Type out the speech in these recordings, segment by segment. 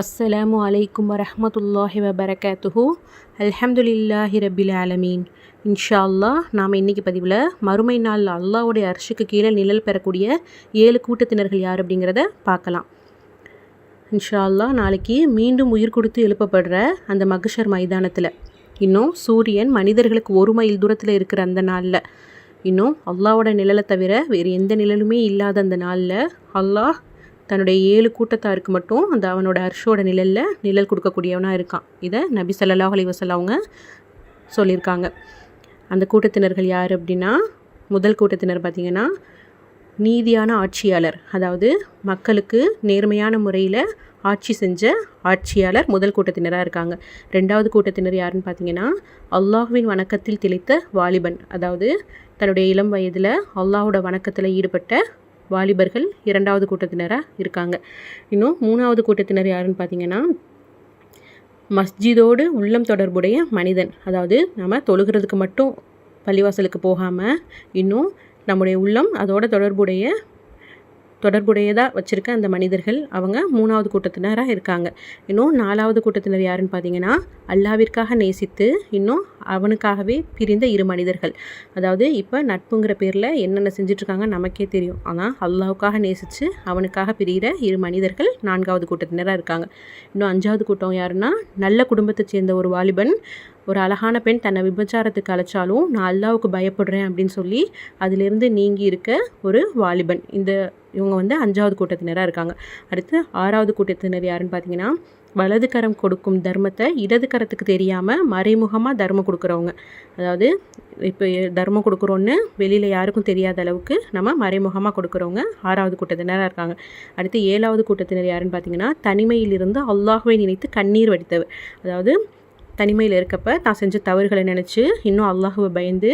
அஸ்ஸலாமு அலைக்கும் வரமத்துல்லாஹி வபரகாத்துஹு. அல்ஹம்துலில்லாஹி ரபில் ஆலமீன். இன்ஷா அல்லாஹ் நாம் இன்றைக்கி பதிவில் மறுமை நாள் அல்லாவுடைய அர்ஷுக்கு கீழே நிழல் பெறக்கூடிய ஏழு கூட்டத்தினர்கள் யார் அப்படிங்கிறத பார்க்கலாம். இன்ஷா அல்லாஹ் நாளைக்கு மீண்டும் உயிர் கொடுத்து எழுப்பப்படுற அந்த மகஷர் மைதானத்தில் இன்னும் சூரியன் மனிதர்களுக்கு ஒரு மைல் தூரத்தில் இருக்கிற அந்த நாளில் இன்னும் அல்லாவோட நிழலை தவிர வேறு எந்த நிழலுமே இல்லாத அந்த நாளில் அல்லாஹ் தன்னுடைய ஏழு கூட்டத்தாருக்கு மட்டும் அந்த அவனோட அர்ஷோட நிழலில் நிழல் கொடுக்கக்கூடியவனாக இருக்கான். இதை நபி சல்லாஹ் அலைஹி அவங்க சொல்லியிருக்காங்க. அந்த கூட்டத்தினர்கள் யார் அப்படின்னா முதல் கூட்டத்தினர் பார்த்திங்கன்னா நீதியான ஆட்சியாளர் அதாவது மக்களுக்கு நேர்மையான முறையில் ஆட்சி செஞ்ச ஆட்சியாளர் முதல் கூட்டத்தினராக இருக்காங்க. ரெண்டாவது கூட்டத்தினர் யாருன்னு பார்த்தீங்கன்னா அல்லாஹுவின் வணக்கத்தில் திளைத்த வாலிபன் அதாவது தன்னுடைய இளம் வயதில் அல்லாஹோட வணக்கத்தில் ஈடுபட்ட வாலிபர்கள் இரண்டாவது கூட்டத்தினராக இருக்காங்க. இன்னும் மூணாவது கூட்டத்தினர் யாருன்னு பார்த்தீங்கன்னா மஸ்ஜிதோடு உள்ளம் தொடர்புடைய மனிதன். அதாவது நம்ம தொழுகிறதுக்கு மட்டும் பள்ளிவாசலுக்கு போகாமல் இன்னும் நம்முடைய உள்ளம் அதோட தொடர்புடைய தொடர்புடையதாக வச்சுருக்க அந்த மனிதர்கள் அவங்க மூணாவது கூட்டத்தினராக இருக்காங்க. இன்னும் நாலாவது கூட்டத்தினர் யாருன்னு பார்த்தீங்கன்னா அல்லாவிற்காக நேசித்து இன்னும் அவனுக்காகவே பிரிந்த இரு மனிதர்கள். அதாவது இப்போ நட்புங்கிற பேரில் என்னென்ன செஞ்சிட்ருக்காங்க நமக்கே தெரியும். ஆனால் அல்லாவுக்காக நேசித்து அவனுக்காக பிரிகிற இரு மனிதர்கள் நான்காவது கூட்டத்தினராக இருக்காங்க. இன்னும் அஞ்சாவது கூட்டம் யாருன்னா நல்ல குடும்பத்தை சேர்ந்த ஒரு வாலிபன் ஒரு அழகான பெண் தன்னை விபச்சாரத்துக்கு அழைச்சாலும் நான் அல்லாவுக்கு பயப்படுறேன் அப்படின்னு சொல்லி அதிலிருந்து நீங்கி இருக்க ஒரு வாலிபன். இந்த இவங்க வந்து அஞ்சாவது கூட்டத்தினராக இருக்காங்க. அடுத்து ஆறாவது கூட்டத்தினர் யாருன்னு பார்த்தீங்கன்னா வலது கரம் கொடுக்கும் தர்மத்தை இடது கரத்துக்கு தெரியாமல் மறைமுகமாக தர்மம் கொடுக்குறவங்க. அதாவது இப்போ தர்மம் கொடுக்குறோன்னு வெளியில் யாருக்கும் தெரியாத அளவுக்கு நம்ம மறைமுகமாக கொடுக்குறவங்க ஆறாவது கூட்டத்தினராக இருக்காங்க. அடுத்து ஏழாவது கூட்டத்தினர் யாருன்னு பார்த்தீங்கன்னா தனிமையிலிருந்து அல்லாஹுவை நினைத்து கண்ணீர் வடித்தவர். அதாவது தனிமையில் இருக்கப்ப தான் செஞ்ச தவறுகளை நினச்சி இன்னும் அல்லாஹுவை பயந்து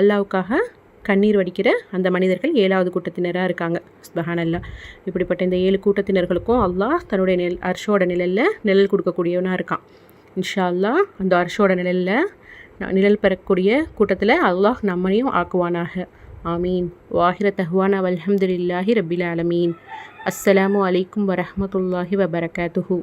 அல்லாவுக்காக கண்ணீர் வடிக்கிற அந்த மனிதர்கள் ஏழாவது கூட்டத்தினராக இருக்காங்க. சுபஹானல்லா. இப்படிப்பட்ட இந்த ஏழு கூட்டத்தினர்களுக்கும் அல்லாஹ் தன்னுடைய நெல் அர்ஷோட நிழலில் நிழல் கொடுக்கக்கூடியவனாக இருக்கான். இன்ஷா அல்லாஹ் அந்த அர்ஷோட நிழலில் நிழல் பெறக்கூடிய கூட்டத்தில் அல்லாஹ் நம்மனையும் ஆக்குவானாக. ஆமீன். வாஹிர தஹ்வானா வல்ஹம்துலில்லாஹி ரபில் ஆலமீன். அஸ்ஸலாமு அலைக்கும் வரஹமத்துல்லாஹி வபரகாத்துஹூ.